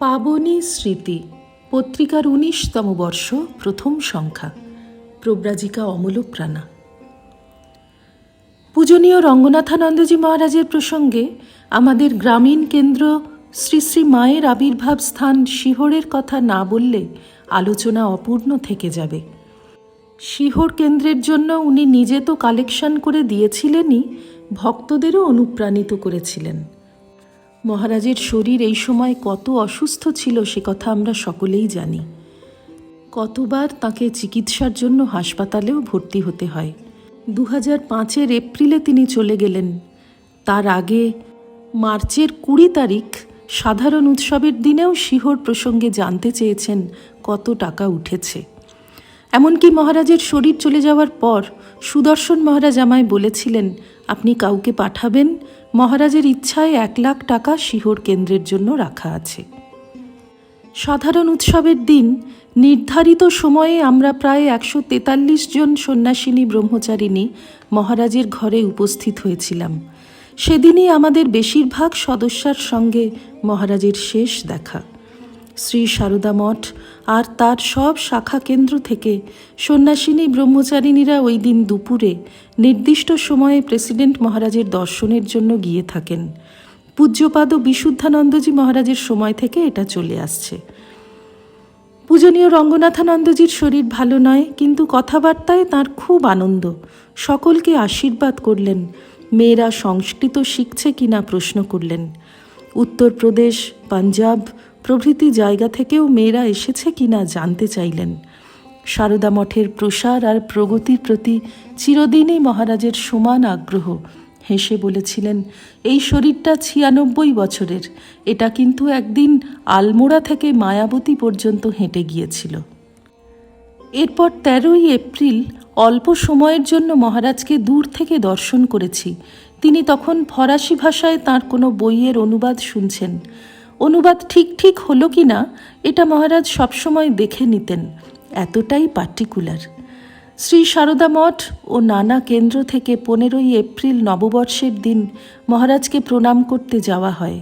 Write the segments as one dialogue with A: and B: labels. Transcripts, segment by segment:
A: পাবনী স্মৃতি, পত্রিকার উনিশতম বর্ষ, প্রথম সংখ্যা, প্রব্রাজিকা অমলপ্রাণা পূজনীয় রঙ্গনাথানন্দজি মহারাজের প্রসঙ্গে আমাদের গ্রামীণ কেন্দ্র শ্রী শ্রী মায়ের আবির্ভাব স্থান শিহরের কথা না বললে আলোচনা অপূর্ণ থেকে যাবে। শিহর কেন্দ্রের জন্য উনি নিজে তো কালেকশন করে দিয়েছিলেনই, ভক্তদেরও অনুপ্রাণিত করেছিলেন। মহারাজের শরীর এই সময় কত অসুস্থ ছিল সে কথা আমরা সকলেই জানি। কতবার তাকে চিকিৎসার জন্য হাসপাতালেও ভর্তি হতে হয়। দু হাজার পাঁচের এপ্রিলে তিনি চলে গেলেন। তার আগে মার্চের কুড়ি তারিখ সাধারণ উৎসবের দিনেও শিহর প্রসঙ্গে জানতে চেয়েছেন কত টাকা উঠেছে। এমনকি মহারাজের শরীর চলে যাওয়ার পর সুদর্শন মহারাজ আমায় বলেছিলেন, আপনি কাউকে পাঠাবেন? মহারাজের ইচ্ছায় এক লাখ টাকা শিহর কেন্দ্রের জন্য রাখা আছে। সাধারণ উৎসবের দিন নির্ধারিত সময়ে আমরা প্রায় একশো তেতাল্লিশ জন সন্ন্যাসিনী ব্রহ্মচারিণী মহারাজের ঘরে উপস্থিত হয়েছিলাম। সেদিনই আমাদের বেশিরভাগ সদস্যার সঙ্গে মহারাজের শেষ দেখা। শ্রী সারদা মঠ আর তার সব শাখা কেন্দ্র থেকে সন্ন্যাসিনী ব্রহ্মচারিণীরা ওই দিন দুপুরে নির্দিষ্ট সময়ে প্রেসিডেন্ট মহারাজের দর্শনের জন্য গিয়ে থাকেন। পূজ্যপাদ ও বিশুদ্ধানন্দজি মহারাজের সময় থেকে এটা চলে আসছে। পূজনীয় রঙ্গনাথানন্দজির শরীর ভালো নয়, কিন্তু কথাবার্তায় তার খুব আনন্দ। সকলকে আশীর্বাদ করলেন মেয়েরা সংস্কৃত শিখছে কিনা প্রশ্ন করলেন। উত্তরপ্রদেশ, পাঞ্জাব প্রভৃতি জায়গা থেকেও মেয়েরা এসেছে কিনা জানতে চাইলেন। সারদা মঠের প্রসার আর প্রগতির প্রতি চিরদিনই মহারাজের সমান আগ্রহ। হেসে বলেছিলেন, এই শরীরটা ছিয়ানব্বই বছরের। এটা কিন্তু একদিন আলমোড়া থেকে মায়াবতী পর্যন্ত হেঁটে গিয়েছিল। এরপর তেরোই এপ্রিল অল্প সময়ের জন্য মহারাজকে দূর থেকে দর্শন করেছি। তিনি তখন ফরাসি ভাষায় তার কোনো বইয়ের অনুবাদ শুনছেন। অনুবাদ ঠিক ঠিক হলো কি না, এটা মহারাজ সবসময় দেখে নিতেন, এতটাই পার্টিকুলার। শ্রী সারদা মঠ ও নানা কেন্দ্র থেকে পনেরোই এপ্রিল নববর্ষের দিন মহারাজকে প্রণাম করতে যাওয়া হয়।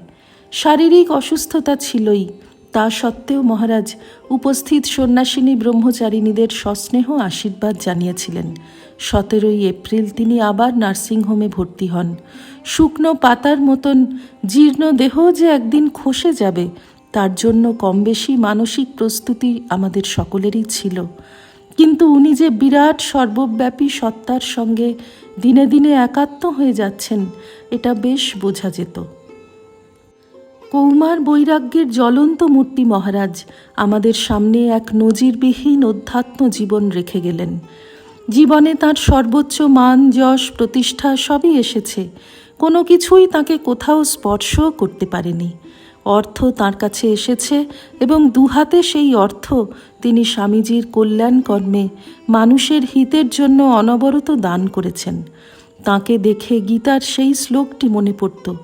A: শারীরিক অসুস্থতা ছিলই তা সত্ত্বেও মহারাজ উপস্থিত সন্ন্যাসিনী ব্রহ্মচারিণীদের সস্নেহ আশীর্বাদ জানিয়েছিলেন। সতেরোই এপ্রিল তিনি আবার নার্সিংহোমে ভর্তি হন। শুকনো পাতার মতন জীর্ণ দেহ যে একদিন খসে যাবে, তার জন্য কম বেশি মানসিক প্রস্তুতি আমাদের সকলেরই ছিল। কিন্তু উনি যে বিরাট সর্বব্যাপী সত্তার সঙ্গে দিনে দিনে একাত্ম হয়ে যাচ্ছেন, এটা বেশ বোঝা যেত। কৌমার বৈরাগ্যের জ্বলন্ত মূর্তি মহারাজ আমাদের সামনে এক নজিরবিহীন অধ্যাত্ম জীবন রেখে গেলেন। জীবনে তার সর্বোচ্চ মান, যশ, প্রতিষ্ঠা সবই এসেছে। কোনো কিছুই তাকে কোথাও স্পর্শও করতে পারেনি। অর্থ তার কাছে এসেছে এবং দুহাতে সেই অর্থ তিনি স্বামীজির কল্যাণ কর্মে মানুষের হিতের জন্য অনবরত দান করেছেন। তাকে দেখে গীতার সেই শ্লোকটি মনে পড়ত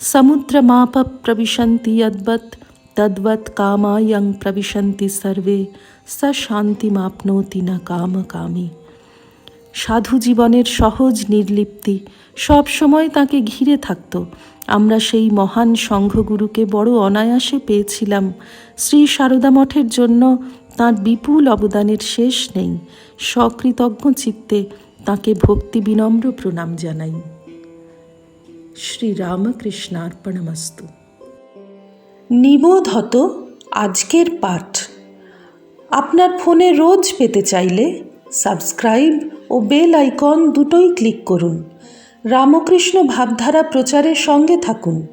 A: সমুদ্রমাপ প্রবিশন্তি যদ্বৎ তদ্বৎ কামায়ং প্রবিশন্তি সর্বে স শান্তিমাপনোতি না কাম কামী সাধু জীবনের সহজ নির্লিপ্তি সব সময় তাকে ঘিরে থাকত। আমরা সেই মহান সংঘগুরুকে বড় অনায়াসে পেয়েছিলাম। শ্রী সারদা মঠের জন্য তাঁর বিপুল অবদানের শেষ নেই। সকৃতজ্ঞ চিত্তে তাকে ভক্তি বিনম্র প্রণাম জানাই। শ্রী রামকৃষ্ণার্পণমস্তু নিবোধ হত আজকের পাঠ। আপনার ফোনে রোজ পেতে চাইলে সাবস্ক্রাইব ও বেল আইকন দুটোই ক্লিক করুন। রামকৃষ্ণ ভাবধারা প্রচারের সঙ্গে থাকুন।